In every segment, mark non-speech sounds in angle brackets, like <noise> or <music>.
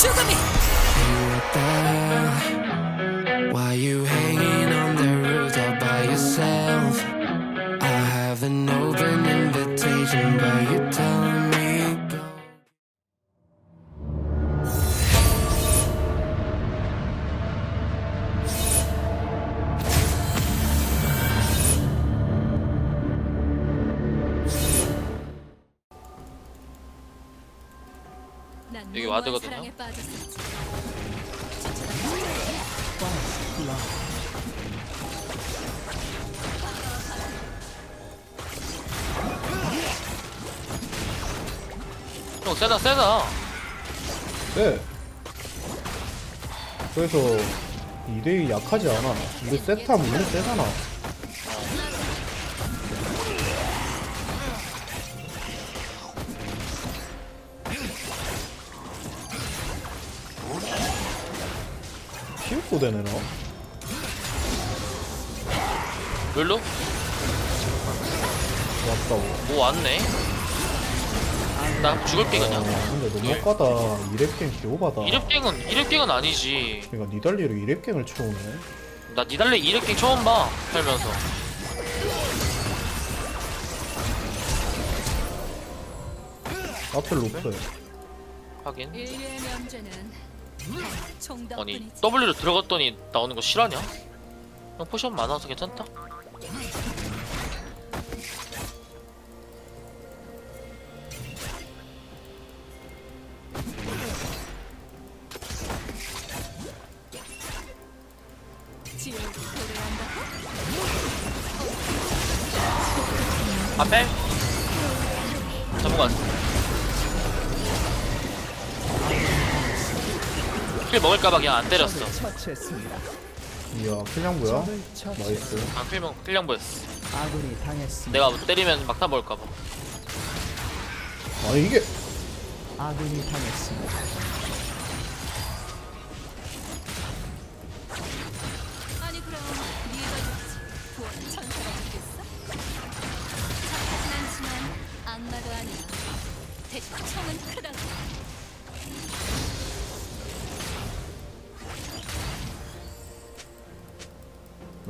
죽음 여기 와드거든요. 형 세다 세다 네. 그래서 2대2 약하지 않아. 근데 세트하면 너무 세잖아. 되네 너. 룰루? 왔다고. 뭐 왔네 나 죽을게 아, 그냥 근데 너무 까다. 2렙갱 개오바다. 이랩갱은 이랩갱은 아니지 그러니까 니달리로 2렙갱을 쳐오네. 나 니달래 이랩갱 처음 봐 살면서 앞에 로프. 하긴 인류의 명제는 아니. W로 들어갔더니 나오는 거 실화냐? 형 포션 많아서 괜찮다 지옥을 도래한다 킬 먹을까봐 그냥 안 때렸어 처치했습니다. 이야, 필량 뭐야? 적을 처치. 나이스. 아 필명 필량 보였어 아군이 당했습니다. 내가 뭐 때리면 막타 먹을까봐 아니 이게 아군이 당했습니다. 아니 그럼 네가 죽지. 구원 천사가 죽겠어? 착하진 않지만 악마도 아니야. 대신 청은 크다고.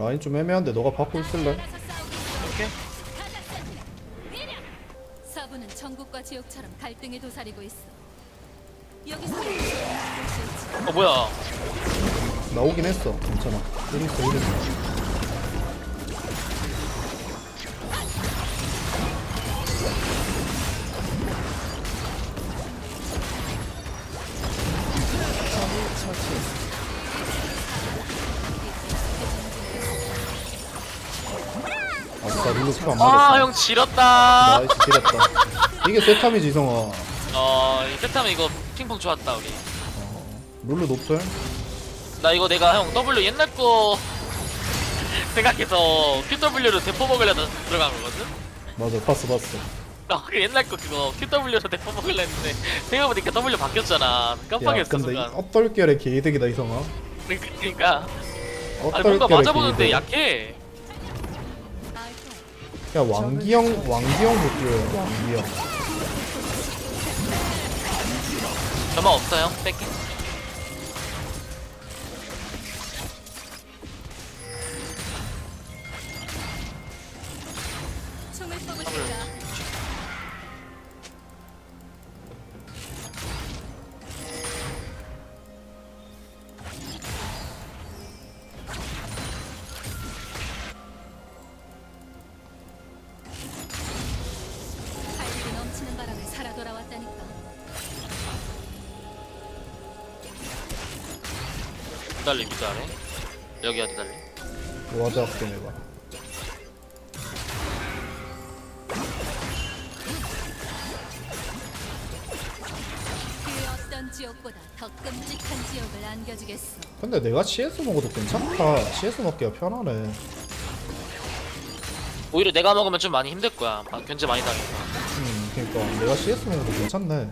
라인 좀 애매한데 너가 받고 있을래? 오케이! 사부는 천국과 지옥처럼 갈등에 도사리고 있어. 여기서. 어 뭐야 나 오긴 했어. 괜찮아. 이랬어, 이랬어. 아 싸, 룰루 큐안 맞았어. 아형 지렸다 나이스, 지렸다. 이게 세탐이지, 이성아. 어 이 세타면 이거 핑퐁 좋았다 우리 룰루 높을? 나 이거 내가 형 W 옛날 거 <laughs> 생각해서 QW로 대포 먹으려다 들어간 거거든? 맞아, 봤어, 봤어. 나 그 옛날 거 그거 QW로 대포 먹으려 했는데 생각해보니까 W 바뀌었잖아 야, 깜빡했어 근데 순간 엇떨결의 개이득이다, 이성아. 그러니까 아니 뭔가 맞아보는데. 약해 야, 왕기형, 왕기형 볼게요, 왕기형. 저만 없어요? 뺄게 달리 미드 아래 여기야 니달리 와자 학생 해봐. 그 어떤 지옥보다 더 끔찍한 지옥을 안겨주겠어. 근데 내가 CS 먹어도 괜찮다. CS 먹기가 편하네. 오히려 내가 먹으면 좀 많이 힘들 거야 아, 견제 많이 당니까 음, 그러니까 내가 CS 먹어도 괜찮네.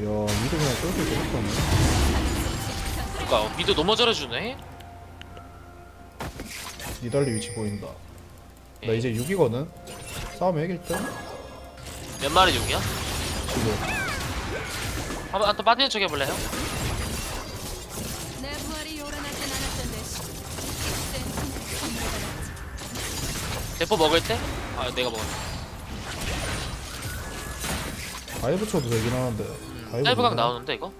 이야, 미드 그냥 쏠수 되겠다네. 그니까 미드 너무 잘해주네 니달리 위치 보인다. 나 예. 이제 6이거든. 싸움 이길 때? 몇 마리 중이야? 지금 한번 또 빠지는 척 해볼래요? 내 부활이 요란하진 않았던 대신 센 선물 받았지. 대포 먹을 때? 아 내가 먹을 다이브 쳐도 되긴 하는데 다이브 되나? 나오는데 이거?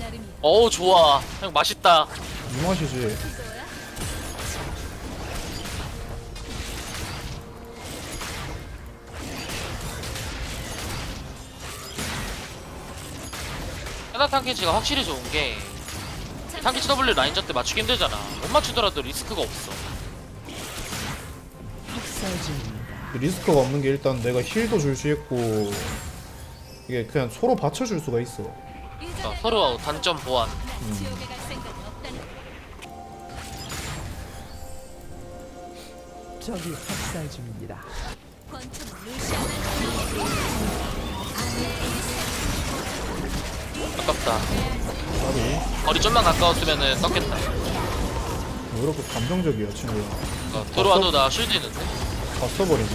나름이야. 어우 좋아 형 맛있다 이 맛이지 헤나 탕키치가 확실히 좋은 게 탕키치 W 라인전 때 맞추기 힘들잖아 못 맞추더라도 리스크가 없어 중입니다. 리스크가 없는 게 일단 내가 힐도 줄 수 있고 이게 그냥 서로 받쳐줄 수가 있어 그러니까 서로 단점 보완 적이 학살 중입니다. 루시 아깝다. 나도 거리 좀만 가까웠으면은 떴겠다. 왜 이렇게 감정적이야 친구야. 그러니까 들어와도 나 쉴드 있는데? 다 써버리네.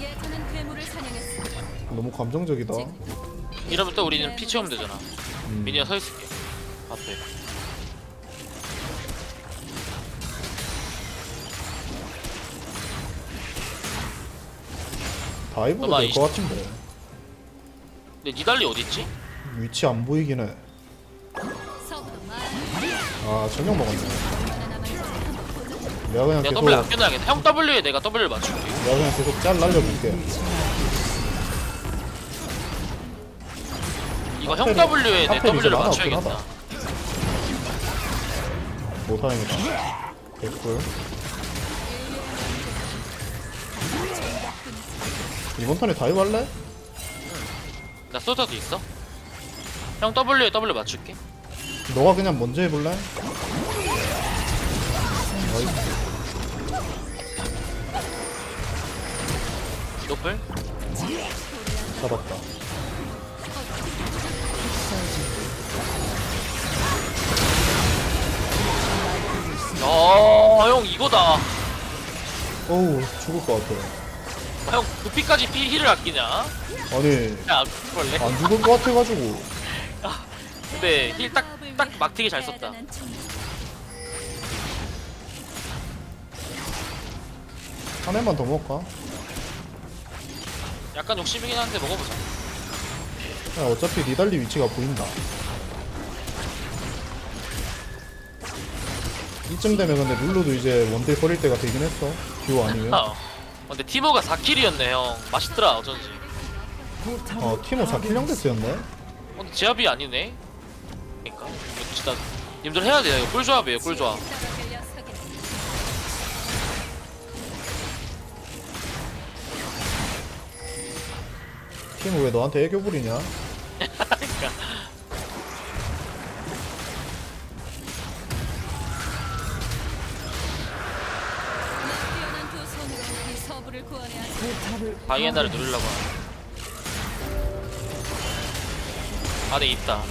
예전엔 괴물을 사냥했어. 너무 감정적이다. 이러면 또 우리는 피 채우면 되잖아. 음. 미니가 서 있을게. 앞에 다이브도 아마 될 이- 것 같은데 근데 니달리 어딨지? 위치 안 보이긴 해. 서부도 말아 저녁 먹었네. 내가 그냥 내가 계속 W 아껴놔야겠다 형 W에 내가 W를 맞출게 내가 그냥 계속 짤 날려줄게. 이거 형 W에 내 이제 W를 맞춰야겠다 없긴 하다. 못하겠다. 개꿀. 이번 턴에 다이브 할래? 나 소저도 있어 형 W에 W 맞출게 너가 그냥 먼저 해볼래? 노플 잡았다. 야형 이거다 어우 죽을 것 같아. 아, 형 부피까지 피 힐을 아끼냐? 아니 야 그럴래? 안 죽을 것 같아가지고. 근데 힐 딱 딱 막히게 잘 썼다. 한 해만 더 먹을까? 약간 욕심이긴 한데 먹어보자 야, 어차피 니달리 위치가 보인다. 이쯤 되면 근데 룰루도 이제 원딜 버릴 때가 되긴 했어. 듀오 아니면. 아, <laughs> 근데 티모가 4킬이었네 형 맛있더라 어쩐지 어, 티모 4킬 형데스였네? 어, 근데 제압이 아니네 그니까 이거 진짜 님들 해야 돼요 이거 꿀조합이에요 꿀조합. 티모 왜 너한테 애교 부리냐? 바이엔나를 누르려고 하네 안에 있다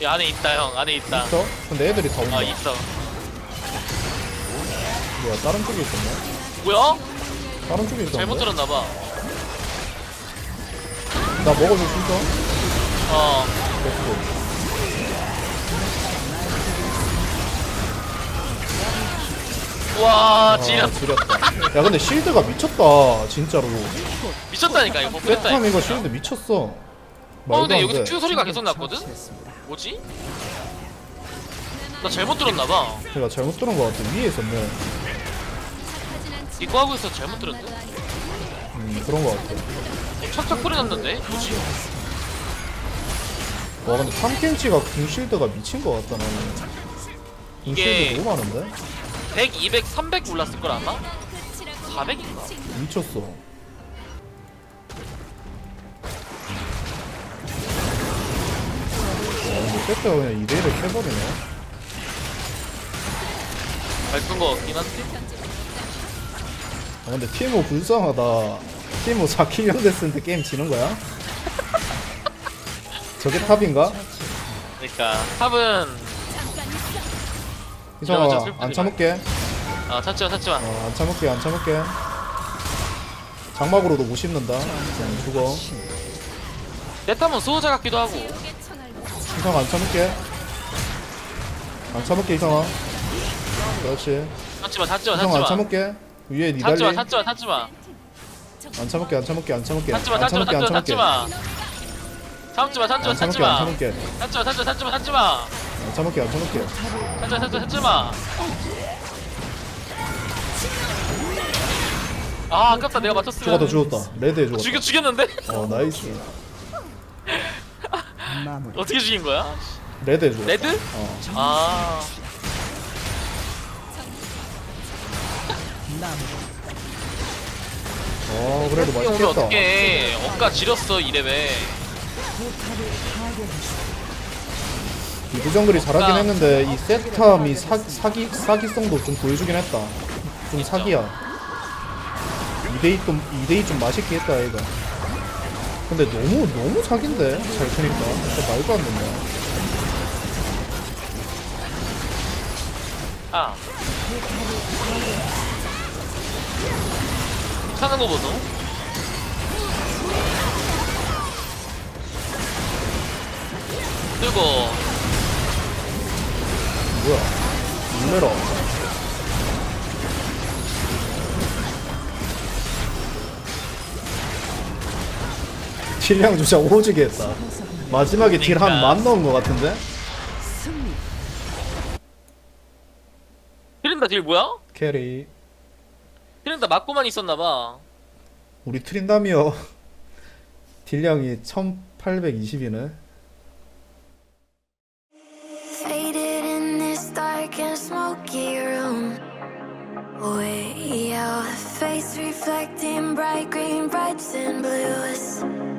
이 안에 있다 형 안에 있다 있어? 근데 애들이 다 온다. 아 있어 뭐야, 다른 쪽에 있었네? 뭐야? 다른 쪽에 있었네? 잘못 들었나봐 나 먹어줄 수 있어? 어 됐고. 와 아, 지렸 지렸다. <laughs> 야, 근데 실드가 미쳤다, 진짜로. 미쳤다니까 이거 세탐 못했다 이거 실드 미쳤어. 어 말도 근데 안 여기서 돼. 큐 소리가 계속 났거든? 뭐지? 나 잘못 들었나봐 제가 잘못 들은 것 같아. 위에 있었네. 착하진 않지. 이거 하고 있어 잘못 들었네. 음, 그런 것 같아. 착착 났는데? 뭐지? 와 근데 탐켄치가 궁 실드가 미친 것 같다 나는 궁 이게- 실드 너무 많은데? 100, 200, 300 올랐을 걸 아마? 400인가? 미쳤어. 어, 뺐다 그냥 2대1을 해버리네. 밝은 거 같긴 한데? 아, 근데 티모 불쌍하다. 티모 4킬 연대 쓰는데 게임 지는 거야? 저게 탑인가? 그러니까 탑은 이성아 진짜 슬프지 안 참을게 아 찾지마 찾지마 어, 안 참을게 안 참을게 장막으로도 못 씹는다 그냥 죽어 내 탑은 수호자 같기도 하고 이성아 안 참을게 안 참을게 이성아 그렇지 찾지마 찾지마 안 찾지마 참을게 위에 니달리 찾지마 안 찾지마 찾지마 참을게 안 참을게 안 참을게 찾지마 안 찾지마 참을게 안 참을게 찾지마 안 참을게 안 찾지마 참을게 찾지마 찾지마 찾지마 찾지마 안 참을게 안 참을게 찾지마 찾지마 찾지마 아 아깝다. 내가 맞췄으면. 죽었다 죽었다. 레드에 죽었다. 죽여 죽였는데? 어 나이스. 마무리. 어떻게 죽인 거야? 레드에 죽었다. 레드? 어. 아. 마무리. 어, 그래도 맛있겠다. 어떻게 억가 지렸어 포탑을 파괴했습 미드 정글이 잘하긴 아. 했는데 이 세탐이 사, 사기, 사기성도 좀 보여주긴 했다. 좀 사기야. 2대2 좀, 2대2 좀 맛있게 했다 얘가. 근데 너무 너무 사기인데? 잘 크니까. 진짜 말도 안 된다. 아. 차는 거 보소. 그리고 뭐야? 놀래라 딜량 주자 오지게 했다. 마지막에 딜 한 만 넣은 거 같은데? 트린다 딜 뭐야? 캐리. 트린다 맞고만 있었나봐. 우리 트린다미어 <laughs> 딜량이 1820이네 smoky room. Way out, face reflecting bright green, brights and blues.